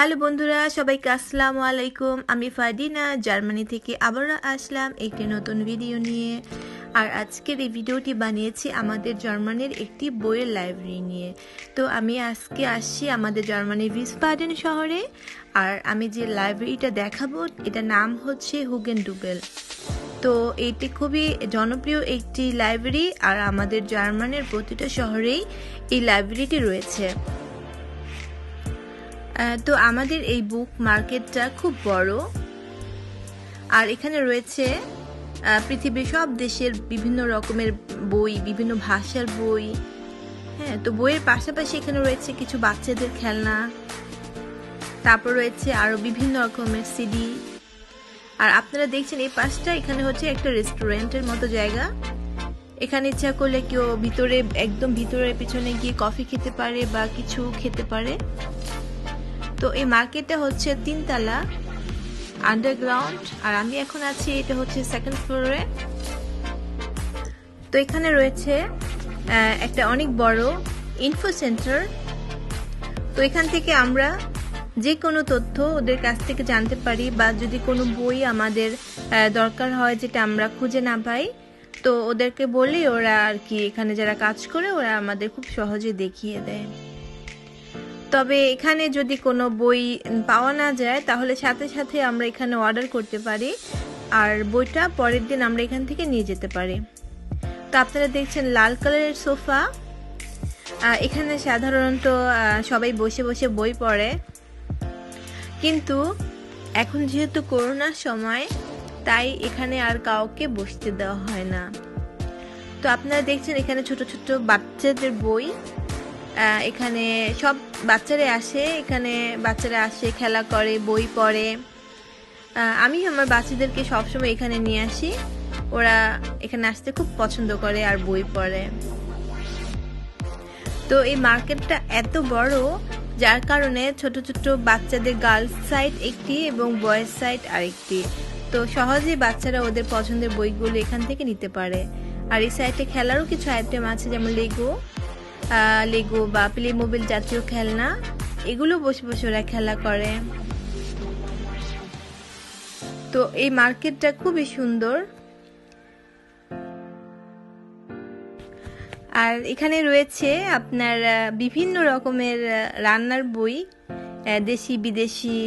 Hello বন্ধুরা, সবাইকে আসসালামু আলাইকুম। আমি ফাদিনা জার্মানি থেকে আবারও আসলাম একটি নতুন ভিডিও নিয়ে। আর আজকের এই ভিডিওটি বানিয়েছি আমাদের জার্মানির একটি বইয়ের লাইব্রেরি নিয়ে। তো আমি আজকে আসছি আমাদের জার্মানির ভিসবাডেন শহরে। আর আমি যে লাইব্রেরিটা দেখাবো এটা নাম হচ্ছে হুগেন ডুবেল তো এটি খুবই জনপ্রিয় একটি লাইব্রেরি, আর আমাদের জার্মানির প্রতিটা শহরেই এই লাইব্রেরিটি রয়েছে। তো আমাদের এই বুক মার্কেটটা খুব বড়। আর এখানে রয়েছে পৃথিবীর সব দেশের বিভিন্ন রকমের বই, বিভিন্ন ভাষার বই। হ্যাঁ তো বইয়ের পাশাপাশি এখানে রয়েছে কিছু বাচ্চাদের খেলনা। তারপর রয়েছে আরও বিভিন্ন রকমের সিডি আর আপনারা দেখছেন এই পাশটা এখানে হচ্ছে একটা রেস্টুরেন্টের মতো জায়গা। এখানে ইচ্ছা করলে কেউ ভিতরে, একদম ভিতরে পিছনে গিয়ে কফি খেতে পারে বা কিছু খেতে পারে। তো এই মার্কেটটা হচ্ছে তিনতলা আন্ডারগ্রাউন্ড আর আমি এখন আছি, এটা হচ্ছে সেকেন্ড ফ্লোরে তো এখানে রয়েছে একটা অনেক বড় ইনফো সেন্টার তো এখান থেকে আমরা যে কোনো তথ্য ওদের কাছ থেকে জানতে পারি বা যদি কোনো বই আমাদের দরকার হয় যেটা আমরা খুঁজে না পাই, তো ওদেরকে বলি ওরা আর কি এখানে যারা কাজ করে ওরা আমাদের খুব সহজে দেখিয়ে দেয়। তবে এখানে যদি কোনো বই পাওয়া না যায়, তাহলে সাথে সাথে আমরা এখানে অর্ডার করতে পারি। আর বইটা পরের দিন আমরা এখান থেকে নিয়ে যেতে পারি। তো আপনারা দেখছেন লাল কালারের সোফা। এখানে সাধারণত সবাই বসে বসে বই পড়ে। কিন্তু এখন যেহেতু করোনার সময়, তাই এখানে আর কাউকে বসতে দেওয়া হয় না। তো আপনারা দেখছেন এখানে ছোট ছোট বাচ্চাদের বই। এখানে সব বাচ্চারা আসে, এখানে বাচ্চারা আসে, খেলা করে, বই পড়ে। আমি আমার বাচ্চাদেরকে সবসময় এখানে নিয়ে আসি। ওরা এখানে আসতে খুব পছন্দ করে আর বই পড়ে। তো এই মার্কেটটা এত বড়, যার কারণে ছোট ছোট বাচ্চাদের গার্লস সাইড একটি এবং বয়েজ সাইড আরেকটি। তো সহজেই বাচ্চারা ওদের পছন্দের বইগুলো এখান থেকে নিতে পারে। আর এই সাইডে খেলারও কিছু আইটেম আছে, যেমন লেগো লেগো বা প্লে মোবিল জাতীয় খেলনা, এগুলো বসে বসে ওরা খেলা করে। তো এই মার্কেটটা খুবই সুন্দর। আর এখানে রয়েছে আপনার বিভিন্ন রকমের রান্নার বই দেশি, বিদেশি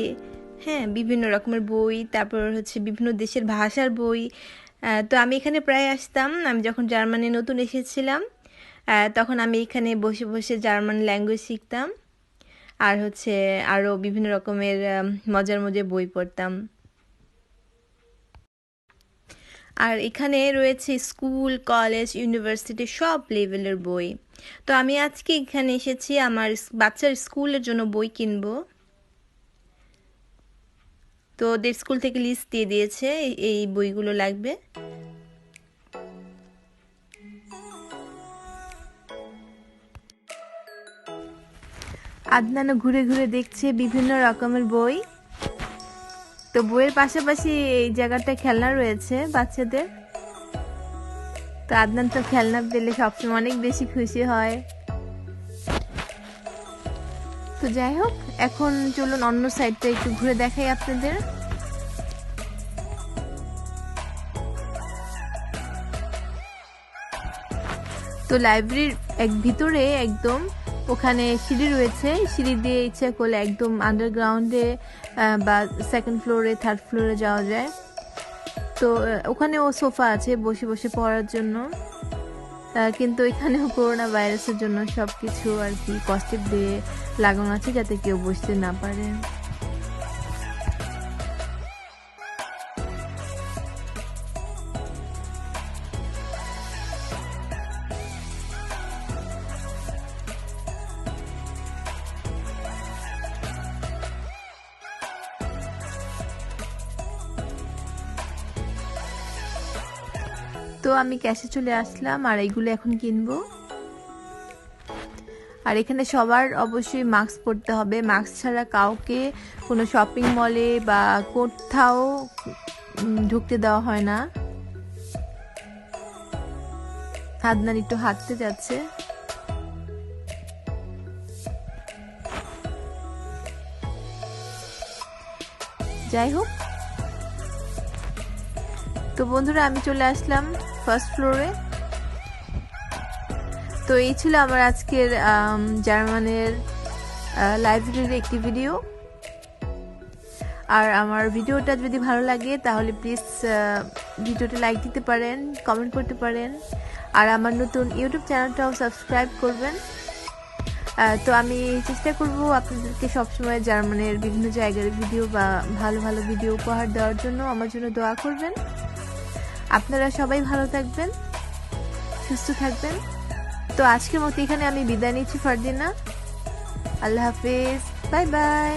হ্যাঁ বিভিন্ন রকমের বই, তারপর হচ্ছে বিভিন্ন দেশের ভাষার বই। তো আমি এখানে প্রায় আসতাম, আমি যখন জার্মানি নতুন এসেছিলাম। তখন আমি এখানে বসে বসে জার্মান ল্যাঙ্গুয়েজ শিখতাম। আর হচ্ছে আরও বিভিন্ন রকমের মজার মজার বই পড়তাম। আর এখানে রয়েছে স্কুল, কলেজ, ইউনিভার্সিটি সব লেভেলের বই। তো আমি আজকে এখানে এসেছি আমার বাচ্চার স্কুলের জন্য বই কিনবো। তো ওদের স্কুল থেকে লিস্ট দিয়ে দিয়েছে, এই বইগুলো লাগবে। আদনানো ঘুরে ঘুরে দেখছে বিভিন্ন রকমের বই। তো বইয়ের পাশাপাশি এই জায়গাটা খেলনা রয়েছে বাচ্চাদের। তো আদনান তো খেলনা পেলে সবসময় অনেক বেশি খুশি হয়। তো যাই হোক, এখন চলুন অন্য সাইডটা একটু ঘুরে দেখাই আপনাদের। তো লাইব্রেরির এক ভিতরে একদম ওখানে সিঁড়ি রয়েছে। সিঁড়ি দিয়ে ইচ্ছা করলে একদম আন্ডারগ্রাউন্ডে বা সেকেন্ড ফ্লোরে থার্ড ফ্লোরে যাওয়া যায়। তো ওখানেও সোফা আছে বসে বসে পড়ার জন্য। কিন্তু এখানেও করোনা ভাইরাসের জন্য সব কিছু আর কি কষ্টের দিয়ে লাগানো আছে যাতে কেউ বসতে না পারে। তো আমি ক্যাশে চলে আসলাম আর এইগুলো এখন কিনবো। আর এখানে সবার অবশ্যই মাস্ক পরতে হবে। মাস্ক ছাড়া কাউকে কোনো শপিং মলে বা কোথাও ঢুকতে দেওয়া হয় না। হাতনান একটু হাঁটতে যাচ্ছে। যাই হোক। তো বন্ধুরা, আমি চলে আসলাম। ফার্স্ট ফ্লোরে। তো এই ছিল আমার আজকের জার্মানের লাইব্রেরির একটি ভিডিও। আর আমার ভিডিওটা যদি ভালো লাগে, তাহলে প্লিজ ভিডিওটা লাইক দিতে পারেন, কমেন্ট করতে পারেন। আর আমার নতুন ইউটিউব চ্যানেলটাও সাবস্ক্রাইব করবেন। তো আমি চেষ্টা করব আপনাদেরকে সবসময় জার্মানের বিভিন্ন জায়গার ভিডিও বা ভালো ভালো ভিডিও উপহার দেওয়ার জন্য। আমার জন্য দোয়া করবেন। আপনারা সবাই ভালো থাকবেন, সুস্থ থাকবেন। তো আজকের মতো এখানে আমি বিদায় নিচ্ছি, ফারদিনা। আল্লাহ হাফিজ, বাই বাই।